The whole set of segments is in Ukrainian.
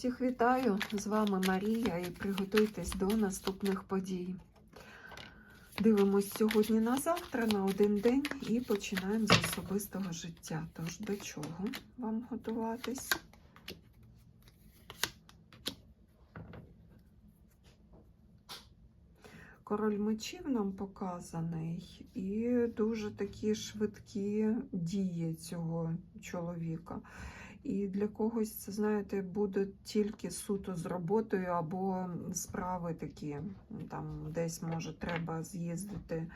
Всіх вітаю! З вами Марія і приготуйтесь до наступних подій. Дивимось сьогодні на завтра, на один день і починаємо з особистого життя. Тож до чого вам готуватись? Король мечів нам показаний, і дуже такі швидкі дії цього чоловіка. І для когось це, знаєте, буде тільки суто з роботою або справи такі. Там десь може треба з'їздити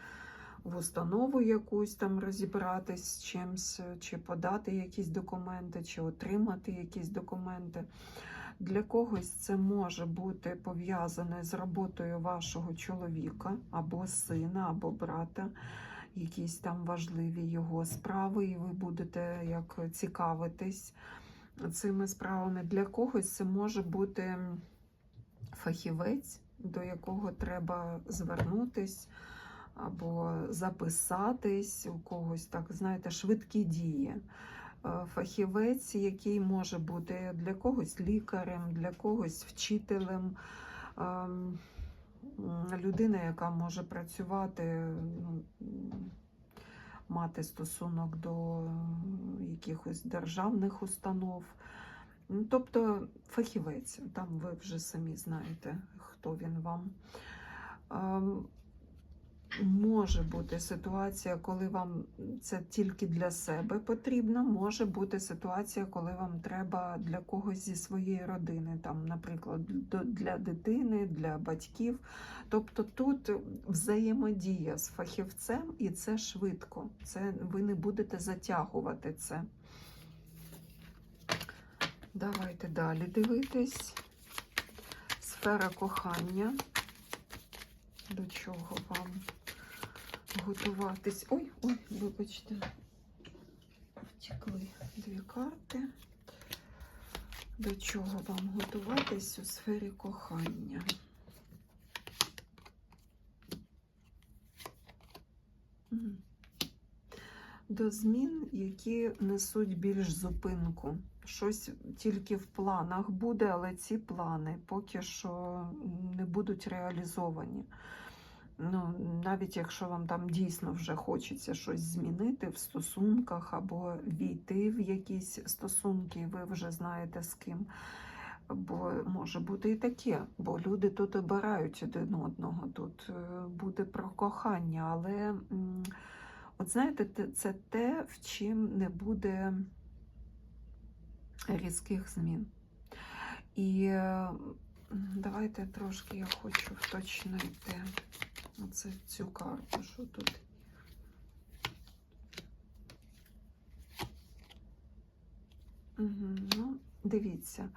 в установу якусь там розібратись з чимось, чи подати якісь документи, чи отримати якісь документи. Для когось це може бути пов'язане з роботою вашого чоловіка, або сина, або брата, якісь там важливі його справи, і ви будете як цікавитись цими справами. Для когось це може бути фахівець, до якого треба звернутись. Або записатись у когось, так знаєте, швидкі дії фахівець, який може бути для когось лікарем, для когось вчителем, людина, яка може працювати, ну, мати стосунок до якихось державних установ. Ну, Тобто фахівець, там ви вже самі знаєте, хто він вам. Може бути ситуація, коли вам це тільки для себе потрібно. Може бути ситуація, коли вам треба для когось зі своєї родини, там, наприклад, для дитини, для батьків. Тобто тут взаємодія з фахівцем, і це швидко. Це ви не будете затягувати це. Давайте далі дивитись. Сфера кохання. До чого вам? Готуватись. Ой, ой, вибачте, втекли дві карти. До чого вам готуватись у сфері кохання? До змін, які несуть більш зупинку. Щось тільки в планах буде, але ці плани поки що не будуть реалізовані. Ну, навіть якщо вам там дійсно вже хочеться щось змінити в стосунках або війти в якісь стосунки, ви вже знаєте з ким. Бо може бути і таке, бо люди тут обирають один одного, тут е, буде про кохання, але от знаєте, це те, в чим не буде різких змін. І давайте трошки я хочу вточнити. Оце цю карту, що тут. Ну, Дивіться,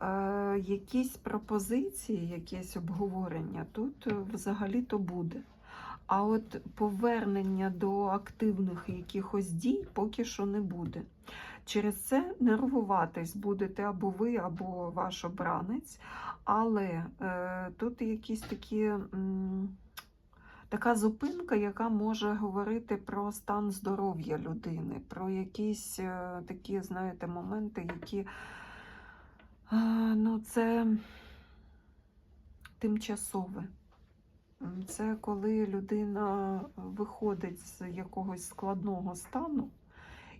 е, якісь пропозиції, якесь обговорення тут е, взагалі-то буде. А от повернення до активних якихось дій поки що не буде. Через це нервуватись будете або ви, або ваш обранець, але е, тут якісь такі. М така зупинка, яка може говорити про стан здоров'я людини, про якісь е, такі, знаєте, моменти, які е, ну, це тимчасове. Це коли людина виходить з якогось складного стану,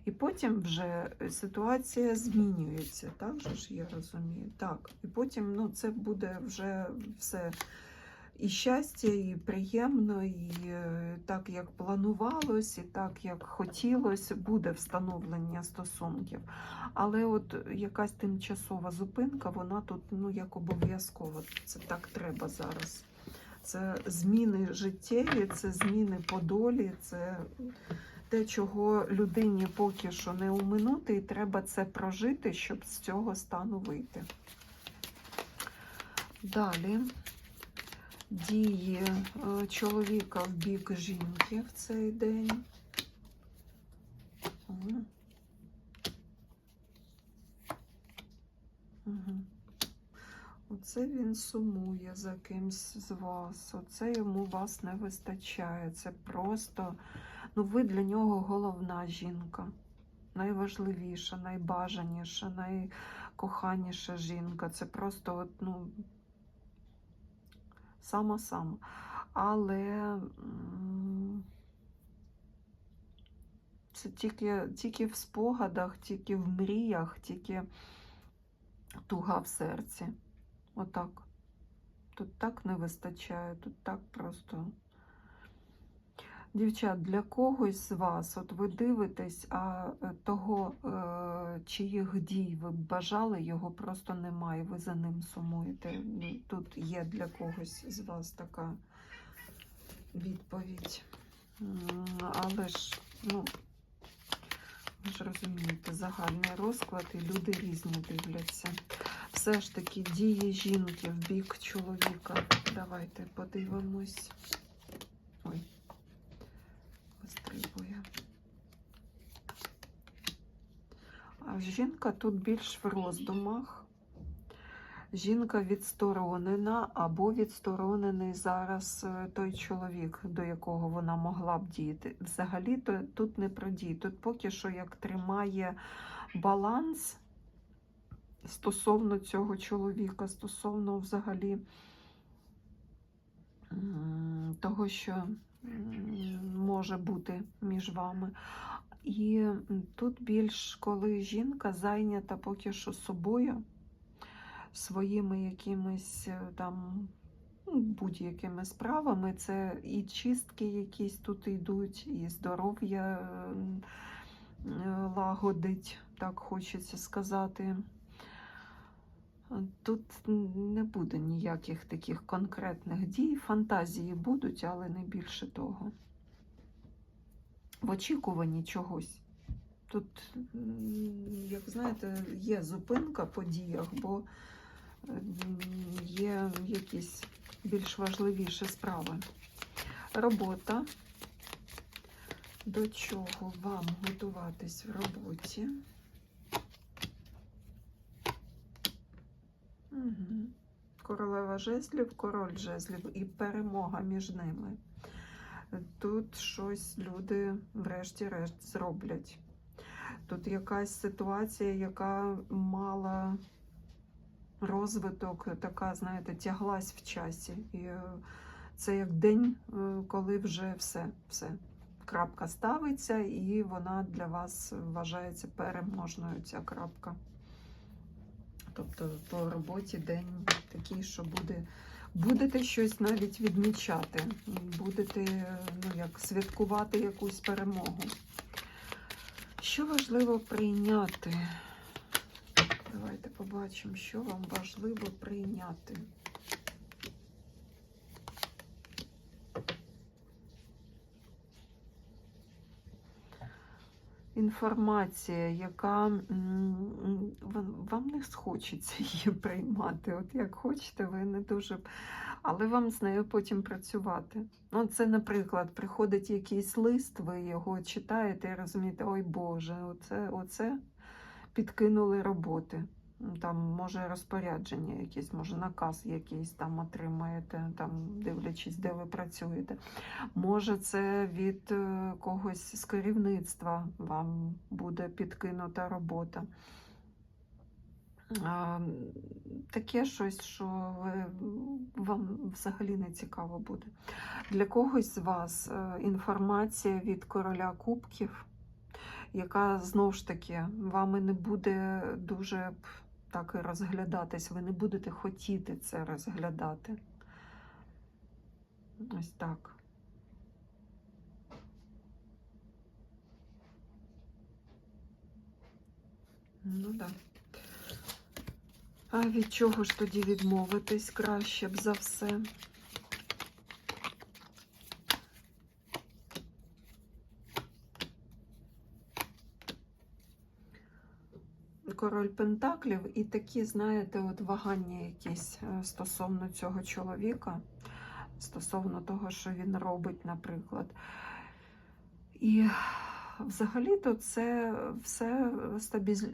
і потім вже ситуація змінюється, так же ж я розумію. Так, І потім ну, це буде вже все і щастя, і приємно, і е, так, як планувалось, і так, як хотілося, буде встановлення стосунків. Але от якась тимчасова зупинка, вона тут ну, як обов'язково. Це так треба зараз. Це зміни життєві, це зміни по долі, це те, чого людині поки що не уминути, і треба це прожити, щоб з цього стану вийти. Далі дії е, чоловіка в бік жінки в цей день. Оце він сумує за кимсь з вас. Оце йому вас не вистачає. Це просто, ну, ви для нього головна жінка. Найважливіша, найбажаніша, найкоханіша жінка. Це просто от, ну, сама-сама. Але це тільки, тільки в спогадах, тільки в мріях, тільки туга в серці. Отак. Тут так не вистачає, тут так просто. Дівчат, для когось з вас, от ви дивитесь, а е, того, е, чиїх дій ви б бажали, його просто немає. Ви за ним сумуєте. Ну, Тут є для когось з вас така відповідь. Але ж, ну, ви ж розумієте, загальний розклад, і люди різні дивляться. Все ж таки дії жінки в бік чоловіка. Давайте подивимось. Ой, вистрибує. А жінка тут більш в роздумах. Жінка відсторонена або відсторонений зараз е, той чоловік, до якого вона могла б діяти. Взагалі то тут не про дії. Тут поки що як тримає баланс стосовно цього чоловіка, стосовно взагалі того, що може бути між вами. І тут більш коли жінка зайнята поки що собою, своїми якимись е, там ну, будь-якими справами, це і чистки якісь тут йдуть, і здоров'я е, лагодить, так хочеться сказати. Тут не буде ніяких таких конкретних дій. Фантазії будуть, але не більше того. В очікуванні чогось. Тут, як знаєте, є зупинка по діях, бо є якісь більш важливіші справи. Робота. До чого вам готуватись в роботі? Угу. Королева жезлів, король жезлів і перемога між ними. Тут щось люди, врешті-решт, зроблять. Тут якась ситуація, яка мала розвиток, така, знаєте, тяглась в часі. І е, це як день, е, коли вже все, все. Крапка ставиться, і вона для вас вважається переможною, ця крапка. Тобто по роботі день такий, що буде, будете щось навіть відмічати, будете ну, як, святкувати якусь перемогу. Що важливо прийняти? Давайте побачимо, що вам важливо прийняти. Інформація, яка вам не схочеться її приймати. От як хочете, ви не дуже. Але вам з нею потім працювати. Ну, це, наприклад, приходить якийсь лист, ви його читаєте і розумієте, ой Боже, оце, оце підкинули роботи. Там може розпорядження якесь, може наказ якийсь там отримаєте, там дивлячись, де ви працюєте. Може, це від е, когось з керівництва вам буде підкинута робота. А, Таке щось, що ви, вам взагалі не цікаво буде. Для когось з вас е, інформація від короля кубків, яка знову ж таки вами не буде дуже так і розглядатись, ви не будете хотіти це розглядати. Ось так. Ну так. А від чого ж тоді відмовитись краще б за все? Король Пентаклів і такі, знаєте, от вагання якісь е, стосовно цього чоловіка, стосовно того, що він робить, наприклад. І взагалі-то це все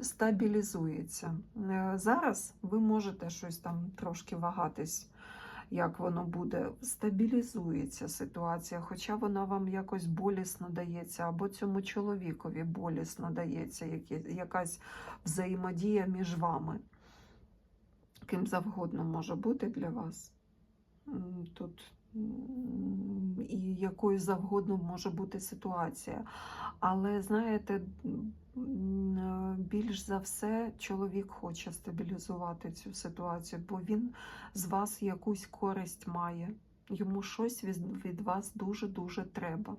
стабілізується. Е, Зараз ви можете щось там трошки вагатись, як воно буде. Стабілізується ситуація, хоча вона вам якось болісно дається, або цьому чоловікові болісно дається, якась взаємодія між вами. ким завгодно може бути для вас. Тут і якою завгодно може бути ситуація. Але знаєте, більш за все чоловік хоче стабілізувати цю ситуацію, бо він з вас якусь користь має. Йому щось від, від вас дуже-дуже треба.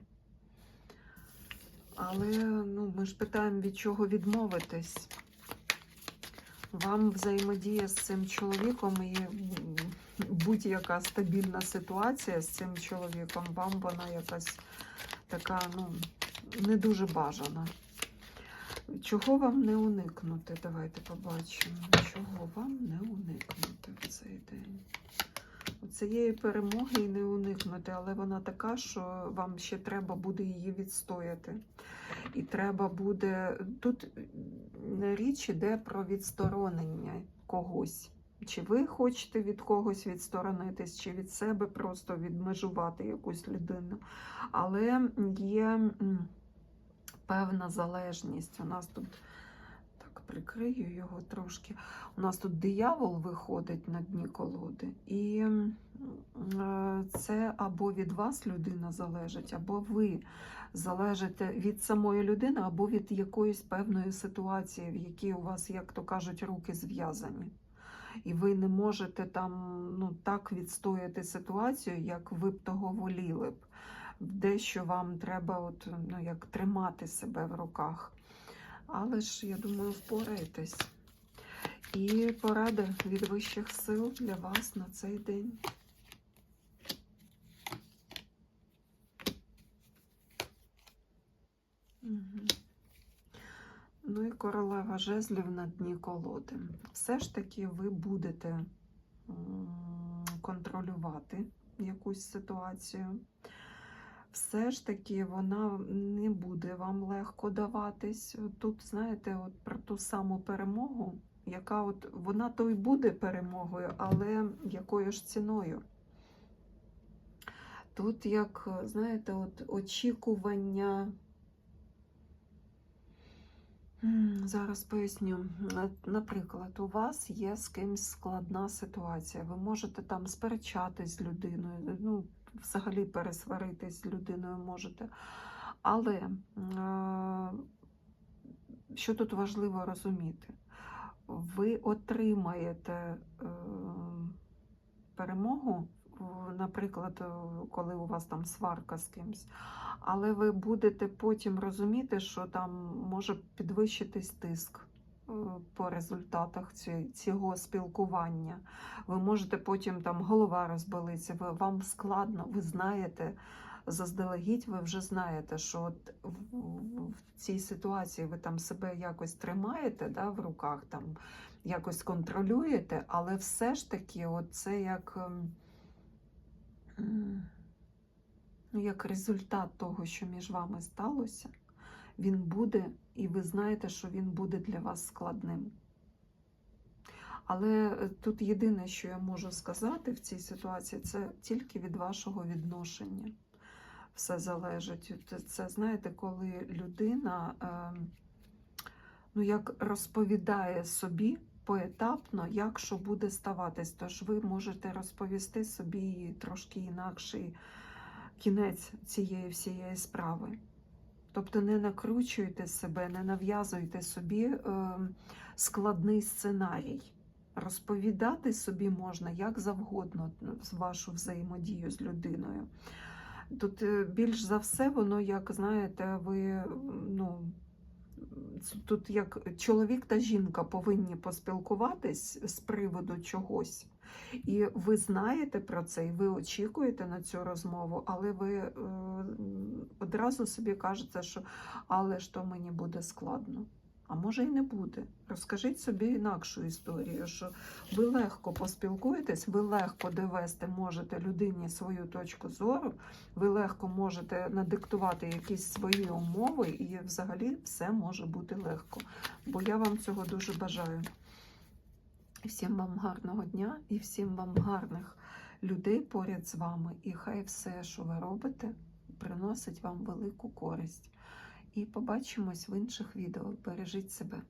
Але ну, ми ж питаємо, від чого відмовитись. Вам взаємодія з цим чоловіком і будь-яка стабільна ситуація з цим чоловіком, вам вона якась така, ну, не дуже бажана. Чого вам не уникнути? Давайте побачимо. Чого вам не уникнути в цей день? Цієї перемоги і не уникнути, але вона така, що вам ще треба буде її відстояти. І треба буде. Тут річ іде про відсторонення когось. Чи ви хочете від когось відсторонитись, чи від себе просто відмежувати якусь людину. Але є певна залежність. У нас тут так прикрию його трошки. У нас тут диявол виходить на дні колоди, і е, це або від вас людина залежить, або ви залежите від самої людини, або від якоїсь певної ситуації, в якій у вас, як то кажуть, руки зв'язані. І ви не можете там ну, так відстояти ситуацію, як ви б того воліли б. Дещо вам треба от, ну, як тримати себе в руках. Але ж, я думаю, впораєтесь. І порада від вищих сил для вас на цей день. Ну і королева жезлів на дні колоди. Все ж таки ви будете контролювати якусь ситуацію. Все ж таки вона не буде вам легко даватись. Тут, знаєте, от про ту саму перемогу, яка от вона то й буде перемогою, але якою ж ціною? Тут, як, знаєте, от очікування. Зараз поясню. Наприклад, у вас є з кимсь складна ситуація. Ви можете там сперечатись з людиною, ну, взагалі пересваритись з людиною можете. Але е, що тут важливо розуміти? Ви отримаєте е, перемогу, наприклад, е, коли у вас там сварка з кимсь, але ви будете потім розуміти, що там може підвищитись тиск по результатах цього спілкування. Ви можете потім там голова розболиться, вам складно, ви знаєте. Заздалегідь ви вже знаєте, що от в, цій ситуації ви там себе якось тримаєте да, в руках, там якось контролюєте, але все ж таки, от це як, ем, ну, як результат того, що між вами сталося, він буде, і ви знаєте, що він буде для вас складним. Але е, тут єдине, що я можу сказати в цій ситуації, це тільки від вашого відношення. Все залежить. Це- знаєте, коли людина ем, ну, як розповідає собі поетапно, як що буде ставатись. Тож ви можете розповісти собі трошки інакший кінець цієї всієї справи. Тобто не накручуйте себе, не нав'язуйте собі е, складний сценарій. Розповідати собі можна як завгодно з вашу взаємодію з людиною. Тут е, більш за все, воно, як знаєте, ви ну, тут як чоловік та жінка повинні поспілкуватись з приводу чогось. І ви знаєте про це, і ви очікуєте на цю розмову, але ви е, одразу собі кажете, що але ж то мені буде складно. А може і не буде. Розкажіть собі інакшу історію, що ви легко поспілкуєтесь, ви легко довести можете людині свою точку зору, ви легко можете надиктувати якісь свої умови, і взагалі все може бути легко. Бо я вам цього дуже бажаю. Всім вам гарного дня і всім вам гарних людей поряд з вами. І хай все, що ви робите, приносить вам велику користь. І побачимось в інших відео. Бережіть себе.